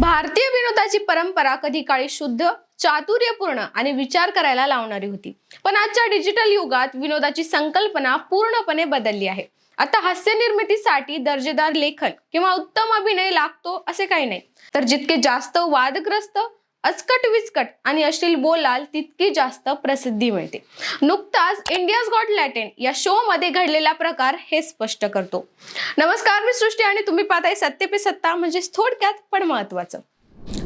भारतीय विनोदाची परंपरा कधी काळी शुद्ध चातुर्यपूर्ण आणि विचार करायला लावणारी होती. पण आजच्या डिजिटल युगात विनोदाची संकल्पना पूर्णपणे बदलली आहे. आता हास्य निर्मितीसाठी दर्जेदार लेखन किंवा उत्तम अभिनय लागतो असे काही नाही. तर जितके जास्त वादग्रस्त अचकट विचकट आणि अश्लील बोलाल तितकी जास्त प्रसिद्धी मिळते. नुकताच इंडियाज गॉट लॅटेन या शो मध्ये घडलेला प्रकार हे स्पष्ट करतो. नमस्कार मी सृष्टी आणि तुम्ही पाहताय सत्य पे सत्ता म्हणजे थोडक्यात पण महत्वाचं.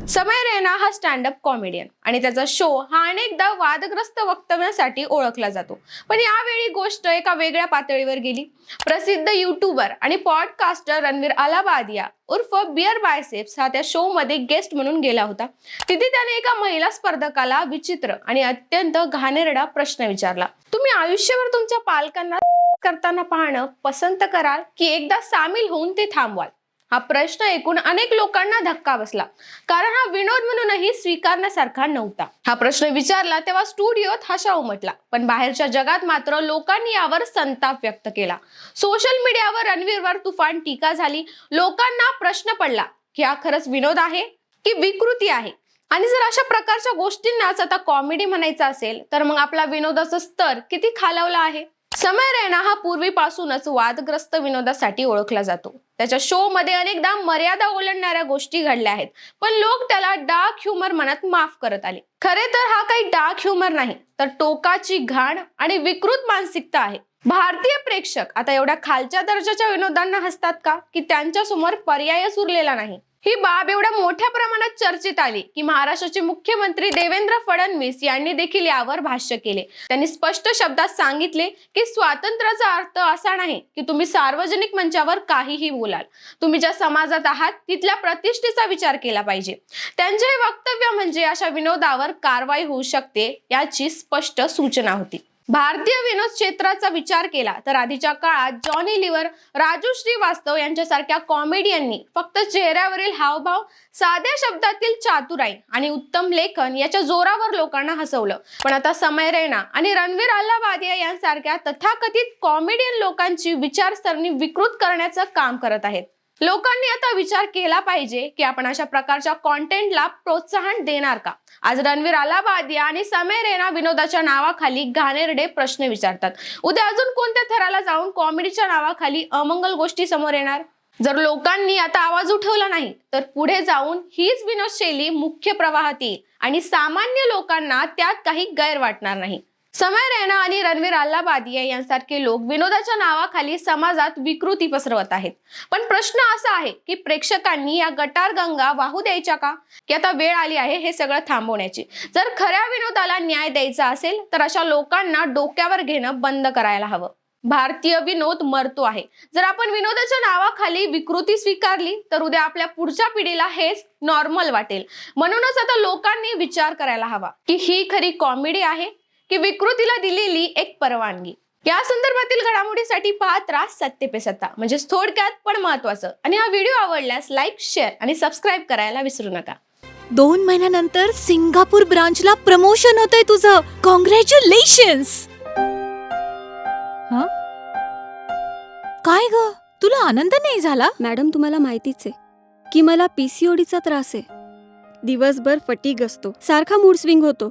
समय रैना हा स्टँडअप कॉमेडियन आणि त्याचा शो हा अनेकदा वादग्रस्त वक्तव्यासाठी ओळखला जातो. पण यावेळी गोष्ट एका वेगळ्या पातळीवर गेली. प्रसिद्ध युट्यूबर आणि पॉडकास्टर रणवीर अलाबादिया उर्फ बिअर बायसेप्स हा त्या शो मध्ये गेस्ट म्हणून गेला होता. तिथे त्याने एका महिला स्पर्धकाला विचित्र आणि अत्यंत घाणेरडा प्रश्न विचारला. तुम्ही आयुष्यभर तुमच्या पालकांना करताना पाहणं पसंत कराल की एकदा सामील होऊन ते थांबवाल. हा प्रश्न ऐकून अनेक लोकांना धक्का बसला. कारण हा विनोद म्हणूनही स्वीकारण्यासारखा नव्हता. हा प्रश्न विचारला तेव्हा स्टुडिओत हशा उमटला. पण बाहेरच्या जगात मात्र लोकांनी यावर संताप व्यक्त केला. सोशल मीडियावर रणवीरवर तुफान टीका झाली. लोकांना प्रश्न पडला की हा खरंच विनोद आहे की विकृती आहे? आणि जर अशा प्रकारच्या गोष्टींनाच आता कॉमेडी म्हणायचं असेल तर मग आपला विनोदाचा स्तर किती खालावलं आहे? समय रैना हा पूर्वीपासूनच वादग्रस्त विनोदासाठी ओळखला जातो. त्याच्या शो मध्ये अनेकदा मर्यादा ओलांडणाऱ्या गोष्टी घडल्या आहेत. पण लोक त्याला डार्क ह्युमर मनात माफ करत आले. खरे तर हा काही डार्क ह्युमर नाही तर टोकाची घाण आणि विकृत मानसिकता आहे. भारतीय प्रेक्षक आता एवढ्या खालच्या दर्जाच्या विनोदांना हसतात का? की त्यांच्यासमोर पर्यायच उरलेला नाही. ही बाब एवढ्या मोठ्या प्रमाणात चर्चेत आली की महाराष्ट्राचे मुख्यमंत्री देवेंद्र फडणवीस यांनी देखील यावर भाष्य केले. त्यांनी स्पष्ट शब्दात सांगितले की स्वातंत्र्याचा अर्थ असा नाही की तुम्ही सार्वजनिक मंचावर काहीही बोलाल. तुम्ही ज्या समाजात आहात तिथल्या प्रतिष्ठेचा विचार केला पाहिजे. त्यांचे हे वक्तव्य म्हणजे अशा विनोदावर कारवाई होऊ शकते याची स्पष्ट सूचना होती. भारतीय विनोद क्षेत्राचा विचार केला तर आधीच्या काळात जॉनी लिव्हर राजू श्रीवास्तव यांच्यासारख्या कॉमेडियननी फक्त चेहऱ्यावरील हावभाव साध्या शब्दातील चातुराई आणि उत्तम लेखन याच्या जोरावर लोकांना हसवलं. पण आता समय रैना आणि रणवीर अल्लाबादिया यांसारख्या तथाकथित कॉमेडियन लोकांची विचारसरणी विकृत करण्याचं काम करत आहेत. लोकांनी आता विचार केला पाहिजे की आपण अशा प्रकारच्या कॉन्टेंटला प्रोत्साहन देणार का? आज रणवीर अलाबादिया आणि समय रेना विनोदाच्या नावाखाली घाणेरडे प्रश्न विचारतात. उद्या अजून कोणत्या थराला जाऊन कॉमेडीच्या नावाखाली अमंगल गोष्टी समोर येणार? जर लोकांनी आता आवाज उठवला नाही तर पुढे जाऊन हीच विनोद शैली मुख्य प्रवाहात येईल आणि सामान्य लोकांना त्यात काही गैर वाटणार नाही. समय रैना आणि रणवीर अल्लाबादिया यांसारखे लोक विनोदाच्या नावाखाली समाजात विकृती पसरवत आहेत. पण प्रश्न असा आहे की प्रेक्षकांनी या गटार गंगा वाहू द्यायच्या का? की आता वेळ आली आहे हे सगळं थांबवण्याची. जर खऱ्या विनोदाला न्याय द्यायचा असेल तर अशा लोकांना डोक्यावर घेणं बंद करायला हवं. भारतीय विनोद मरतो आहे. जर आपण विनोदाच्या नावाखाली विकृती स्वीकारली तर उद्या आपल्या पुढच्या पिढीला हेच नॉर्मल वाटेल. म्हणूनच आता लोकांनी विचार करायला हवा की ही खरी कॉमेडी आहे की विकृतीला दिलेली एक परवानगी. या संदर्भातील घडामोडीसाठी पाहत राहा सत्य पे सत्ता. म्हणजे थोडक्यात पण महत्वाचं. आणि हा व्हिडिओ आवडल्यास लाईक शेअर आणि सबस्क्राईब करायला विसरू नका. दोन महिन्यानंतर सिंगापूर ब्रांचला प्रमोशन होतंय तुझं. कॉंग्रॅच्युलेशन्स काय ग? तुला आनंद नाही झाला? मॅडम तुम्हाला माहितीच आहे की मला पीसीओडीचा त्रास आहे. दिवसभर फटीग असतो. सारखा मूड स्विंग होतो.